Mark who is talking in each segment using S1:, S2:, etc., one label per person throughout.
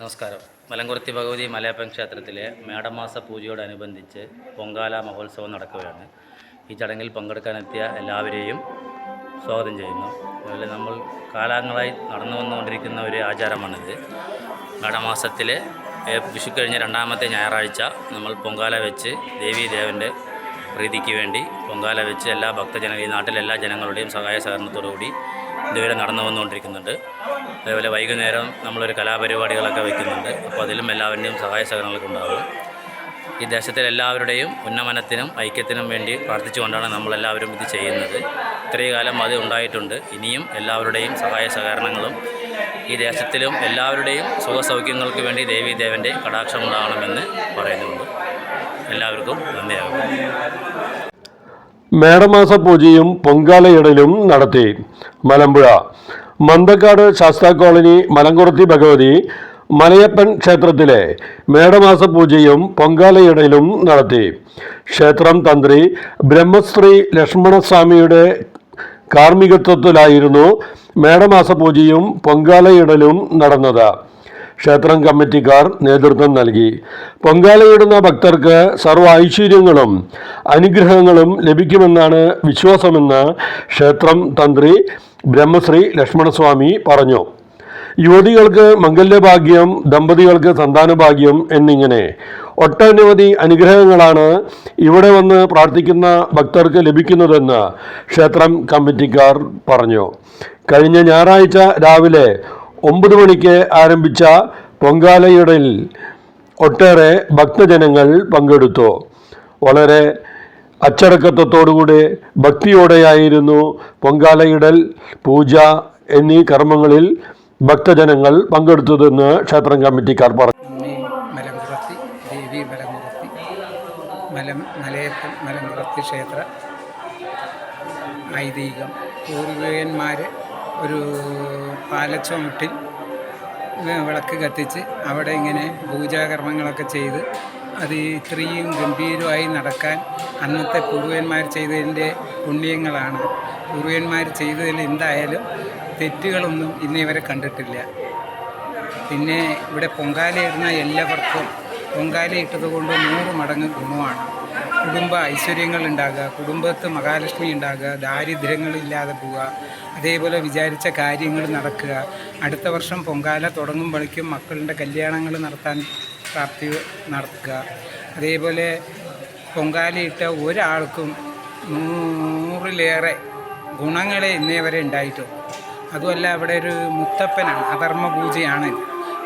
S1: നമസ്കാരം. മലങ്കുറത്തി ഭഗവതി മലയപ്പൻ ക്ഷേത്രത്തിലെ മേടമാസ പൂജയോടനുബന്ധിച്ച് പൊങ്കാല മഹോത്സവം നടക്കുകയാണ്. ഈ ചടങ്ങിൽ പങ്കെടുക്കാനെത്തിയ എല്ലാവരെയും സ്വാഗതം ചെയ്യുന്നു. അതുപോലെ നമ്മൾ കാലങ്ങളായി നടന്നു വന്നുകൊണ്ടിരിക്കുന്ന ഒരു ആചാരമാണിത്. മേടമാസത്തിലെ വിഷു കഴിഞ്ഞ രണ്ടാമത്തെ ഞായറാഴ്ച നമ്മൾ പൊങ്കാല വെച്ച് ദേവി ദേവന്റെ പ്രീതിക്ക് വേണ്ടി പൊങ്കാല വെച്ച് എല്ലാ ഭക്തജന ഈ നാട്ടിലെ എല്ലാ ജനങ്ങളുടെയും സഹായ സഹകരണത്തോടുകൂടി ഇതുവരെ നടന്നു വന്നുകൊണ്ടിരിക്കുന്നുണ്ട് അതേപോലെ വൈകുന്നേരം നമ്മളൊരു കലാപരിപാടികളൊക്കെ വയ്ക്കുന്നുണ്ട് അപ്പോൾ അതിലും എല്ലാവരുടെയും സഹായ സഹകരണങ്ങളൊക്കെ ഉണ്ടാകും. ഈ ദേശത്തിലെ എല്ലാവരുടെയും ഉന്നമനത്തിനും ഐക്യത്തിനും വേണ്ടി പ്രാർത്ഥിച്ചുകൊണ്ടാണ് നമ്മളെല്ലാവരും ഇത് ചെയ്യുന്നത്. ഇത്രയും കാലം അത് ഉണ്ടായിട്ടുണ്ട്. ഇനിയും എല്ലാവരുടെയും സഹായ സഹകരണങ്ങളും ഈ ദേശത്തിലും എല്ലാവരുടെയും സുഖസൗഖ്യങ്ങൾക്ക് വേണ്ടി ദേവീദേവന്റെ കടാക്ഷം ഉണ്ടാകണമെന്ന് പറയുന്നുണ്ട്. എല്ലാവർക്കും നന്ദിയാകും
S2: മേടമാസ പൂജയും പൊങ്കാലയിടലും നടത്തി. മലമ്പുഴ. മന്തക്കാട് ശാസ്താ കോളനി മലങ്കുറത്തി ഭഗവതി മലയപ്പൻ ക്ഷേത്രത്തിലെ മേടമാസ പൂജയും പൊങ്കാലയിടലും നടത്തി. ക്ഷേത്രം തന്ത്രി ബ്രഹ്മശ്രീ ലക്ഷ്മണസ്വാമിയുടെ കാർമ്മികത്വത്തിലായിരുന്നു മേടമാസ പൂജയും പൊങ്കാലയിടലും നടന്നത്. ക്ഷേത്രം കമ്മിറ്റിക്കാർ നേതൃത്വം നൽകി. പൊങ്കാലയിടുന്ന ഭക്തർക്ക് സർവ ഐശ്വര്യങ്ങളും അനുഗ്രഹങ്ങളും ലഭിക്കുമെന്നാണ് വിശ്വാസമെന്ന് ക്ഷേത്രം തന്ത്രി ബ്രഹ്മശ്രീ ലക്ഷ്മണസ്വാമി പറഞ്ഞു. യുവതികൾക്ക് മംഗല്യഭാഗ്യം ദമ്പതികൾക്ക് സന്താനഭാഗ്യം എന്നിങ്ങനെ ഒട്ടനവധി അനുഗ്രഹങ്ങളാണ് ഇവിടെ വന്ന് പ്രാർത്ഥിക്കുന്ന ഭക്തർക്ക് ലഭിക്കുന്നതെന്ന് ക്ഷേത്രം കമ്മിറ്റിക്കാർ പറഞ്ഞു. കഴിഞ്ഞ ഞായറാഴ്ച രാവിലെ ഒമ്പത് മണിക്ക് ആരംഭിച്ച പൊങ്കാലയുടെ ഒട്ടേറെ ഭക്തജനങ്ങൾ പങ്കെടുത്തു. വളരെ അച്ചടക്കത്വത്തോടുകൂടി ഭക്തിയോടെയായിരുന്നു പൊങ്കാലയിടൽ പൂജ എന്നീ കർമ്മങ്ങളിൽ ഭക്തജനങ്ങൾ പങ്കെടുത്തതെന്ന് ക്ഷേത്രം കമ്മിറ്റിക്കാർ പറഞ്ഞു.
S3: അമ്മേ മലംകുറത്തി ദേവി മലംകുറത്തി മലം മലയപ്പൻ മലംകുറത്തി ക്ഷേത്ര ഐതിഹ്യം പൂർവികന്മാർ ഒരു പാലച്ചുമട്ടിൽ വിളക്ക് കത്തിച്ച് അവിടെ ഇങ്ങനെ പൂജാകർമ്മങ്ങളൊക്കെ ചെയ്ത് അത് ഇത്രയും ഗംഭീരമായി നടക്കാൻ അന്നത്തെ പൂർവന്മാർ ചെയ്തതിന്റെ പുണ്യങ്ങളാണ്. പൂർവന്മാർ ചെയ്തതിൽ എന്തായാലും തെറ്റുകളൊന്നും ഇന്നേ വരെ കണ്ടിട്ടില്ല. പിന്നെ ഇവിടെ പൊങ്കാലയിടുന്ന എല്ലാവർക്കും പൊങ്കാലയിട്ടത് കൊണ്ട് നൂറ് മടങ്ങ് ഗുണമാണ്. കുടുംബ ഐശ്വര്യങ്ങൾ ഉണ്ടാകുക കുടുംബത്ത് മഹാലക്ഷ്മി ഉണ്ടാകുക ദാരിദ്ര്യങ്ങളില്ലാതെ പോവുക അതേപോലെ വിചാരിച്ച കാര്യങ്ങൾ നടക്കുക. അടുത്ത വർഷം പൊങ്കാല തുടങ്ങുമ്പോഴേക്കും മക്കളുടെ കല്യാണങ്ങൾ നടത്താൻ പ്രാപ്തി നടത്തുക. അതേപോലെ പൊങ്കാലയിട്ട ഒരാൾക്കും നൂറിലേറെ ഗുണങ്ങളെ ഇന്നേ വരെ ഉണ്ടായിട്ടുള്ളൂ അതുമല്ല അവിടെ ഒരു മുത്തപ്പനാണ് അധർമ്മ പൂജയാണ്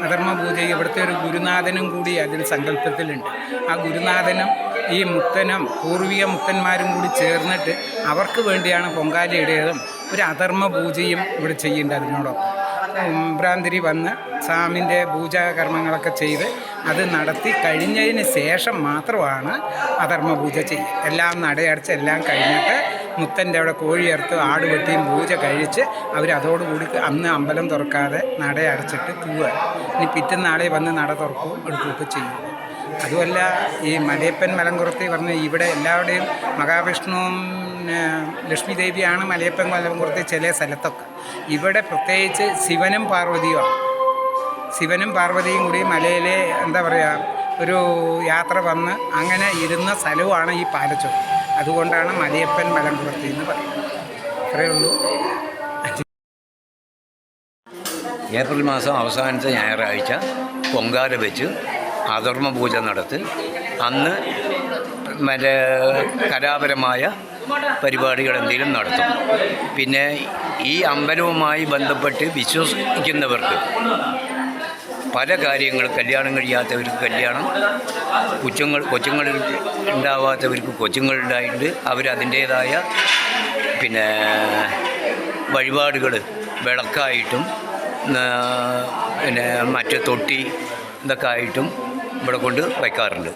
S3: അധർമ്മ പൂജ ഇവിടുത്തെ ഒരു ഗുരുനാഥനും കൂടി അതിൽ സങ്കല്പത്തിലുണ്ട്. ആ ഗുരുനാഥനും ഈ മുത്തനും പൂർവിക മുത്തന്മാരും കൂടി ചേർന്നിട്ട് അവർക്ക് വേണ്ടിയാണ് പൊങ്കാലയിടേതും ഒരു അധർമ്മ പൂജയും ഇവിടെ ചെയ്യേണ്ടത്. അതിനോടൊപ്പം ഭ്രാന്തിരി വന്ന് സ്വാമിന്റെ പൂജാകർമ്മങ്ങളൊക്കെ ചെയ്ത് അത് നടത്തി കഴിഞ്ഞതിന് ശേഷം മാത്രമാണ് അധർമ്മ പൂജ ചെയ്യുക എല്ലാം നടയടച്ച് എല്ലാം കഴിഞ്ഞിട്ട് മുത്തന്റെ അവിടെ കോഴിയറുത്ത് ആട് വെട്ടിയും പൂജ കഴിച്ച് അവർ അതോടുകൂടി അന്ന് അമ്പലം തുറക്കാതെ നടയടച്ചിട്ട് പോവുക ഇനി പിറ്റന്നാളെ വന്ന് നട തുറക്കുകയും എടുക്കുകയൊക്കെ ചെയ്യും. അതുമല്ല ഈ മലയപ്പൻ മലങ്കുറത്തി പറഞ്ഞ ഇവിടെ എല്ലാവരുടെയും മഹാവിഷ്ണുവും ലക്ഷ്മി ദേവിയാണ് മലയപ്പൻ മലങ്കുറത്തി ചില സ്ഥലത്തൊക്കെ. ഇവിടെ പ്രത്യേകിച്ച് ശിവനും പാർവതിയുമാണ്. ശിവനും പാർവതിയും കൂടി മലയിലെ എന്താ പറയുക ഒരു യാത്ര വന്ന് അങ്ങനെ ഇരുന്ന സ്ഥലവുമാണ് ഈ പാലച്ചോ അതുകൊണ്ടാണ് മലയപ്പൻ മലങ്കുറത്തി എന്ന് പറയുന്നത്. അത്രയേ ഉള്ളൂ.
S4: ഏപ്രിൽ മാസം അവസാനത്തെ ഞായറാഴ്ച പൊങ്കാല വെച്ച് അധർമ്മ പൂജ നടത്തി. അന്ന് മറ്റേ കലാപരമായ പരിപാടികൾ എന്തെങ്കിലും നടത്തും. പിന്നെ ഈ അമ്പലവുമായി ബന്ധപ്പെട്ട് വിശ്വസിക്കുന്നവർക്ക് പല കാര്യങ്ങൾ കല്യാണം കഴിയാത്തവർക്ക് കല്യാണം കൊച്ചുങ്ങൾ കൊച്ചുങ്ങൾ ഉണ്ടാവാത്തവർക്ക് കൊച്ചുങ്ങൾ ഉണ്ടായിട്ട് അവരതിന്റേതായ പിന്നെ വഴിപാടുകൾ വിളക്കായിട്ടും പിന്നെ മറ്റ് തൊട്ടി ഇതൊക്കെ ആയിട്ടും ഇവിടെ കൊണ്ട് വയ്ക്കാറുണ്ട്.